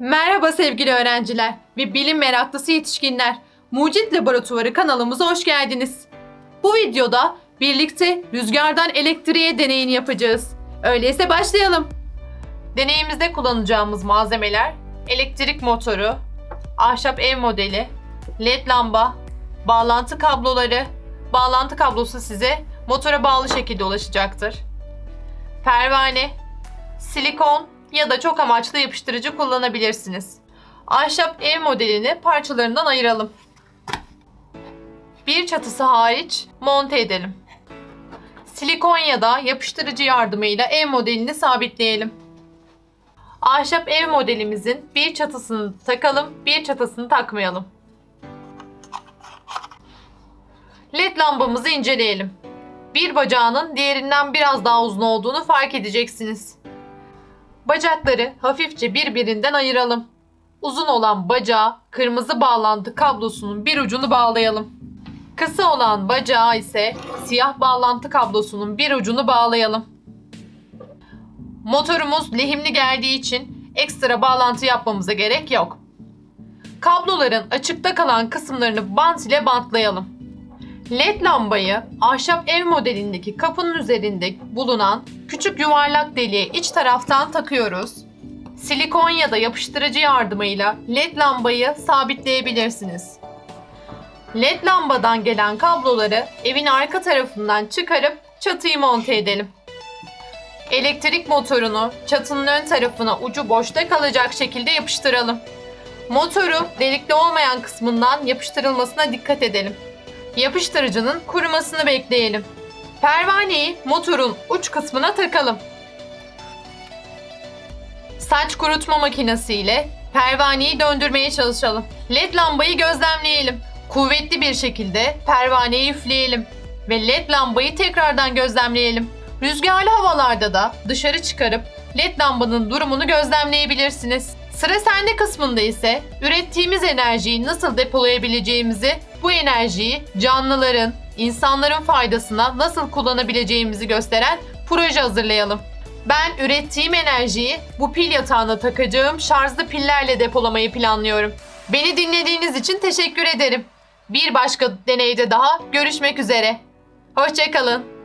Merhaba sevgili öğrenciler ve bilim meraklısı yetişkinler. Mucit Laboratuvarı kanalımıza hoş geldiniz. Bu videoda birlikte rüzgardan elektriğe deneyini yapacağız. Öyleyse başlayalım. Deneyimizde kullanacağımız malzemeler elektrik motoru, ahşap ev modeli, led lamba, bağlantı kabloları, bağlantı kablosu size motora bağlı şekilde ulaşacaktır. Pervane, silikon ya da çok amaçlı yapıştırıcı kullanabilirsiniz. Ahşap ev modelini parçalarından ayıralım. Bir çatısı hariç monte edelim. Silikon ya da yapıştırıcı yardımıyla ev modelini sabitleyelim. Ahşap ev modelimizin bir çatısını takalım, bir çatısını takmayalım. LED lambamızı inceleyelim. Bir bacağının diğerinden biraz daha uzun olduğunu fark edeceksiniz. Bacakları hafifçe birbirinden ayıralım. Uzun olan bacağı kırmızı bağlantı kablosunun bir ucunu bağlayalım. Kısa olan bacağı ise siyah bağlantı kablosunun bir ucunu bağlayalım. Motorumuz lehimli geldiği için ekstra bağlantı yapmamıza gerek yok. Kabloların açıkta kalan kısımlarını bant ile bantlayalım. LED lambayı ahşap ev modelindeki kapının üzerinde bulunan küçük yuvarlak deliğe iç taraftan takıyoruz. Silikon ya da yapıştırıcı yardımıyla LED lambayı sabitleyebilirsiniz. LED lambadan gelen kabloları evin arka tarafından çıkarıp çatıyı monte edelim. Elektrik motorunu çatının ön tarafına ucu boşta kalacak şekilde yapıştıralım. Motoru delikli olmayan kısmından yapıştırılmasına dikkat edelim. Yapıştırıcının kurumasını bekleyelim. Pervaneyi motorun uç kısmına takalım. Saç kurutma makinesi ile pervaneyi döndürmeye çalışalım. LED lambayı gözlemleyelim. Kuvvetli bir şekilde pervaneyi üfleyelim ve LED lambayı tekrardan gözlemleyelim. Rüzgarlı havalarda da dışarı çıkarıp LED lambanın durumunu gözlemleyebilirsiniz. Sıra sende kısmında ise ürettiğimiz enerjiyi nasıl depolayabileceğimizi, bu enerjiyi canlıların, insanların faydasına nasıl kullanabileceğimizi gösteren proje hazırlayalım. Ben ürettiğim enerjiyi bu pil yatağına takacağım şarjlı pillerle depolamayı planlıyorum. Beni dinlediğiniz için teşekkür ederim. Bir başka deneyde daha görüşmek üzere. Hoşçakalın.